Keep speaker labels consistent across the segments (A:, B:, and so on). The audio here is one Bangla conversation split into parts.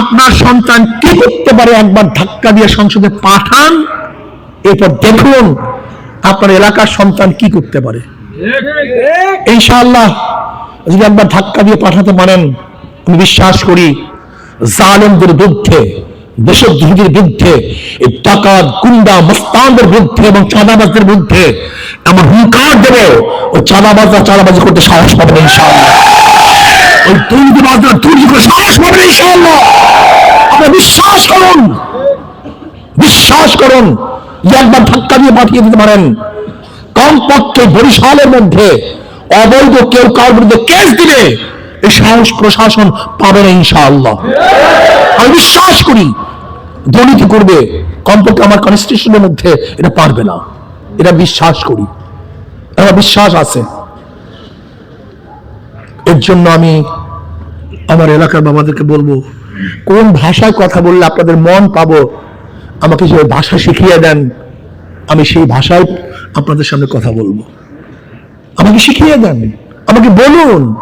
A: আপনার সন্তান কি করতে পারে? একবার ধাক্কা দিয়ে সংসদে পাঠান, এরপর দেখুন আপনার এলাকার সন্তান কি করতে পারে। ইনশাআল্লাহ, যদি একবার ধাক্কা দিয়ে পাঠাতে পারেন, আমি বিশ্বাস করি জালেমদের বিরুদ্ধে, দেশদ্রোহীদের বিরুদ্ধে ডাকাত, গুন্ডা, মস্তানদের বিরুদ্ধে এবং চাঁদাবাজদের বিরুদ্ধে আমার হুঙ্কার দেবে ও চাঁদাবাজরা চাঁদাবাজি করতে সাহস পাবে না ইনশাআল্লাহ। ওই দুর্নীতিবাজরা দুর্নীতি করে সাহস পাবে না ইনশাআল্লাহ। আপনি বিশ্বাস করুন। বিশ্বাস করুন। একবার ধাক্কা দিয়ে পাঠিয়ে দিতে পারেন। কমপক্ষে বরিশালের মধ্যে অবৈধ কেউ কার বিরুদ্ধে কেস দিলে এই সাহস প্রশাসন পাবে না ইনশাআল্লাহ। আমি বিশ্বাস করি, দুর্নীতি করবে, কমপক্ষে আমার কনস্টিটিউশনের মধ্যে এটা পারবে না। এটা বিশ্বাস করি। আমার বিশ্বাস আছে। এর জন্য আমি আমার এলাকার বাবাদেরকে বলব, কোন ভাষায় কথা বললে আপনাদের মন পাবো? আমাকে যে ভাষা শিখিয়ে দেন, আমি সেই ভাষায় আপনাদের সামনে কথা বলব। আমাকে শিখিয়ে দেন, আমাকে বলুন,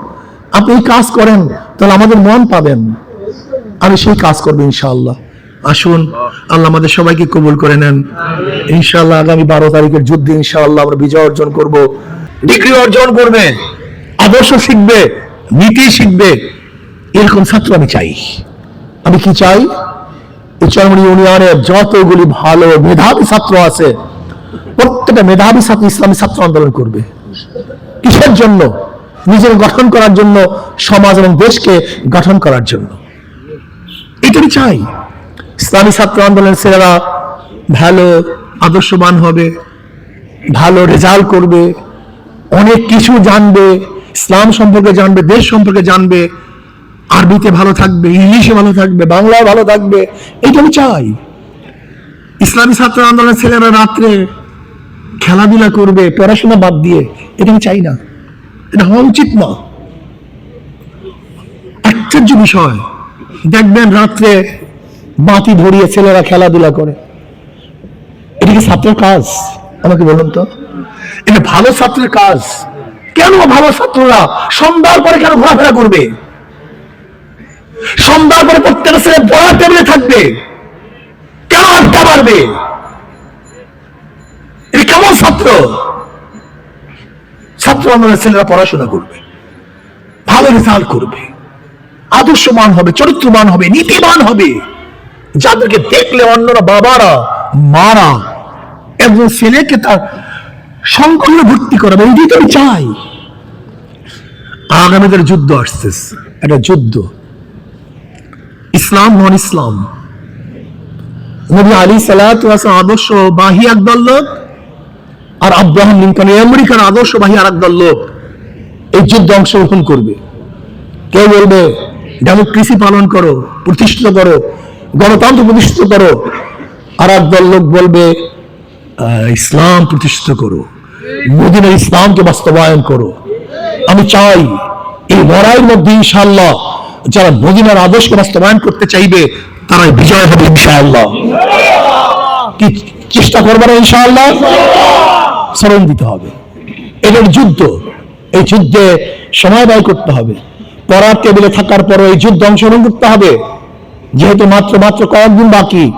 A: আপনি কাজ করেন, তাহলে আমাদের মন পাবেন। আমি সেই কাজ করব ইনশাআল্লাহ। আসুন, আল্লাহ আমাদের সবাইকে কবুল করে নেন। ইনশাআল্লাহ আগামী বারো তারিখের যুদ্ধে ইনশাআল্লাহ আমরা বিজয় অর্জন করব। ডিগ্রি অর্জন করবে, আদর্শ শিখবে, নীতি শিখবে। এরকম ছাত্র আমি চাই। আমি কি চাই? এই চরমনি ইউনিয়নের যতগুলি ভালো মেধাবী ছাত্র আছে, প্রত্যেকটা মেধাবী ছাত্র ইসলামী ছাত্র আন্দোলন করবে। কিসের জন্য? নিজের গঠন করার জন্য, সমাজ এবং দেশকে গঠন করার জন্য। এটা আমি চাই। ইসলামী ছাত্র আন্দোলনের ছেলেরা ভালো, আদর্শবান হবে, ভালো রেজাল্ট করবে, অনেক কিছু জানবে, ইসলাম সম্পর্কে জানবে, দেশ সম্পর্কে জানবে আরবিতে ভালো থাকবে, ইংলিশে ভালো থাকবে, বাংলায় ভালো থাকবে, এইটা আমি চাই। ইসলামী ছাত্র আন্দোলনের ছেলেরা রাত্রে খেলাধুলা করবে, পড়াশোনা বাদ দিয়ে, এটা আমি চাই না। এটা হওয়া উচিত না। আশ্চর্য বিষয়, দেখবেন রাত্রে বাতি ধরিয়ে ছেলেরা খেলাধুলা করে। এটা কি ছাত্রের কাজ? আমাকে বলুন তো। এটা ভালো ছাত্রের কাজ। কেন ভালো ছাত্ররা সন্ধ্যার পরে কেন ঘোরাফেরা করবে? সন্ধ্যার পরে প্রত্যেকটা ছেলে পড়ার টেবিলে থাকবে। কেন আড্ডা মারবে? এটা কেমন ছাত্র? ছাত্র আন্দোলনের ছেলেরা পড়াশোনা করবে, ভালো রেজাল্ট করবে আদর্শবান হবে, চরিত্রবান হবে, নীতিবান হবে। যাদেরকে দেখলে অন্যরা বাবারা, মারা, একজন ছেলেকে তার সংকলনে ভর্তি করাবে এটাই তো চাই। আগামীদের যুদ্ধ আসতেছে, একটা যুদ্ধ। ইসলাম, নন ইসলাম। নবী আলী সালাত আদর্শ বাহি একদল লোক আর আব্রাহাম লিঙ্কন আমেরিকার আদর্শবাহী আর একদল লোক এই যুদ্ধে অংশগ্রহণ করবে। কেউ বলবে, ডেমোক্রেসি পালন করো, প্রতিষ্ঠিত করো, গণতন্ত্র প্রতিষ্ঠিত করো। আর একদল লোক বলবে ইসলাম প্রতিষ্ঠিত করো, মদিনার ইসলামকে বাস্তবায়ন করো। আমি চাই এই লড়াইয়ের মধ্যে ইনশাআল্লাহ যারা মদিনার আদর্শকে বাস্তবায়ন করতে চাইবে, তারাই বিজয় হবে ইনশাআল্লাহ। কি চেষ্টা করবে না ইনশাআল্লাহ? স্মরণ দিতে হবে। এটার যুদ্ধ, এই যুদ্ধে সময় ব্যয় করতে হবে। পড়ার টেবিলে থাকার পরও এই যুদ্ধে অংশগ্রহণ করতে হবে। যেহেতু মাত্র মাত্র কয়েকদিন বাকি,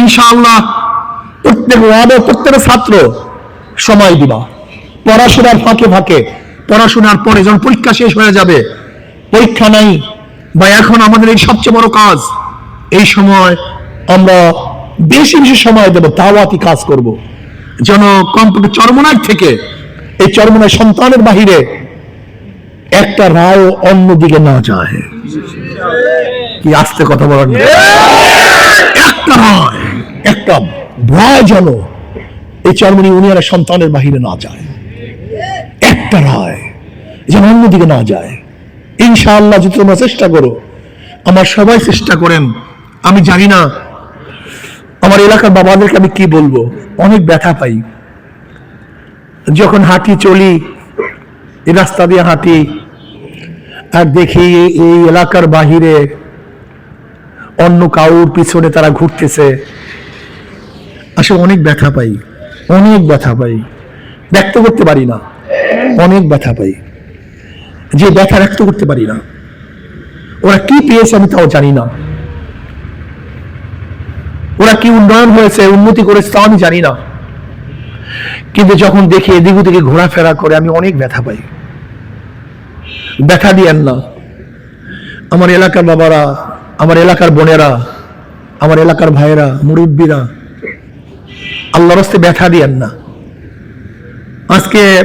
A: ইনশাআল্লাহ প্রত্যেক ওয়ার্ডে প্রত্যেক ছাত্র সময় দিবা। পড়াশোনার ফাঁকে ফাঁকে, পড়াশোনার পরে যখন পরীক্ষা শেষ হয়ে যাবে পরীক্ষা নাই বা এখন আমাদের এই সবচেয়ে বড় কাজ, এই সময় আমরা বেশি বেশি সময় দেবো, দাওয়াতি কাজ করব। যেন কম্পিউটার চরমনার থেকে, এই চরমনার সন্তানের বাহিরে একটা রায় অন্যদিকে না যায়। কি আস্তে কথা বলার একটা রায়, একটা ভয় যেন এই চরমনি ইউনিয়নের সন্তানের বাহিরে না যায়। একটা রায় যেন অন্যদিকে না যায়। ইনশাআল্লাহ যদি তোমরা চেষ্টা করো, আমার সবাই চেষ্টা করেন, আমি জানি না আমার এলাকার বাবাদেরকে আমি কি বলব, অনেক ব্যথা পাই। যখন হাঁটি চলি, এই রাস্তা দিয়ে হাঁটি, আর দেখি এই এলাকার বাহিরে অন্য কাউর পিছনে তারা ঘুরতেছে, আসলে অনেক ব্যথা পাই, অনেক ব্যথা পাই, ব্যক্ত করতে পারি না, অনেক ব্যথা পাই। যে ব্যথা ব্যক্ত করতে পারি না। ওরা কি পেয়েছে আমি তাও জানি না। ওরা কি উন্নয়ন হয়েছে, উন্নতি করেছে তাও আমি জানি না। কিন্তু যখন দেখি এদিক ওদিকে ঘোরাফেরা করে আমি অনেক ব্যথা পাই। ব্যথা দিয়েন না। আমার এলাকার বাবারা, আমার এলাকার বোনেরা, আমার এলাকার ভাইয়েরা, মুরব্বীরা, আল্লাহর হস্তে ব্যথা দিয়েন না। আজকে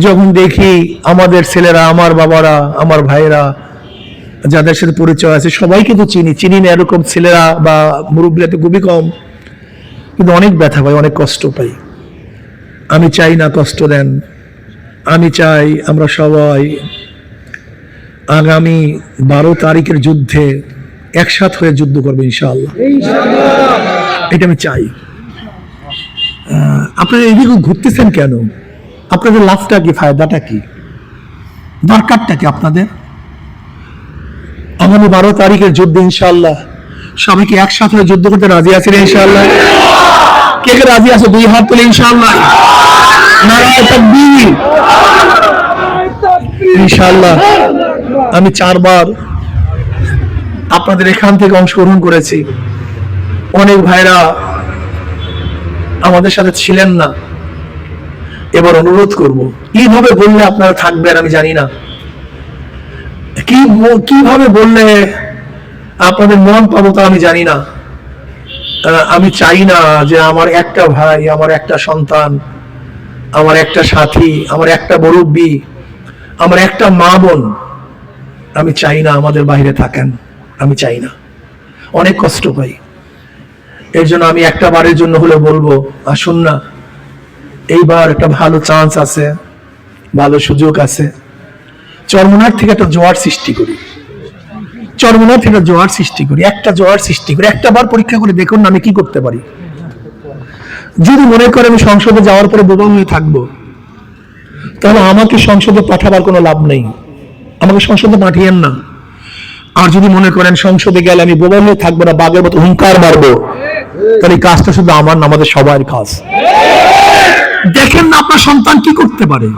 A: যখন দেখি আমাদের ছেলেরা আমার বাবারা আমার ভাইয়েরা যাদের সাথে পরিচয় আছে সবাইকে তো চিনি। চিনি না এরকম ছেলেরা বা মুরব্বীরা তো খুবই কম। কিন্তু অনেক ব্যথা পাই অনেক কষ্ট পাই। আমি চাই না কষ্ট দেন। আমি চাই আমরা সবাই আগামী বারো তারিখের যুদ্ধে একসাথ হয়ে যুদ্ধ করব ইনশাআল্লাহ। এটা আমি চাই। আহ, আপনারা এদিকে ঘুরতেছেন কেন? আপনাদের লাভটা কি, ফায়দাটা কি? দরকারটা কি আপনাদের? আগামী বারো তারিখের যুদ্ধে ইনশাআল্লাহ। সবাইকে একসাথে যুদ্ধ করতে রাজি আছেন ইনশাআল্লাহ? কে কে রাজি আছে? দুই হাত তুলে তাকবীর। ইনশাআল্লাহ। আমি চারবার আপনাদের এখান থেকে অংশগ্রহণ করেছি। অনেক ভাইরা আমাদের সাথে ছিলেন না। এবার অনুরোধ করব, কীভাবে বললে আপনারা থাকবেন আমি জানি না। কি কীভাবে বললে আপনাদের মন পাবো তা আমি জানি না। আমি চাই না যে আমার একটা ভাই, আমার একটা সন্তান, আমার একটা সাথী, আমার একটা মুরব্বী, আমার একটা মা বোন, আমি চাই না আমাদের বাইরে থাকেন, আমি চাই না। অনেক কষ্ট পাই। এর জন্য আমি একটা বারের জন্য হলে বলব, আসুন না। এইবার একটা ভালো চান্স আছে, ভালো সুযোগ আছে। চরমনার থেকে একটা জোয়ার সৃষ্টি করি। চরমনার থেকে জোয়ার সৃষ্টি করি, একটা জোয়ার সৃষ্টি করি একটা বার পরীক্ষা করে দেখুন আমি কি করতে পারি। যদি মনে করে আমি সংসদে যাওয়ার পরে বোবা হয়ে থাকব, তাহলে আমাকে সংসদে পাঠাবার কোনো লাভ নেই। আমাকে সংসদে পাঠিয়েন না। আর যদি মনে করেন সংসদে গেলে আমি বোবা হয়ে থাকব না, বাঘের মতো হুঙ্কার মারবো, তাহলে কাজটা শুধু আমার না, আমাদের সবার কাজ। দেখেন না আপনার সন্তান কি করতে পারে।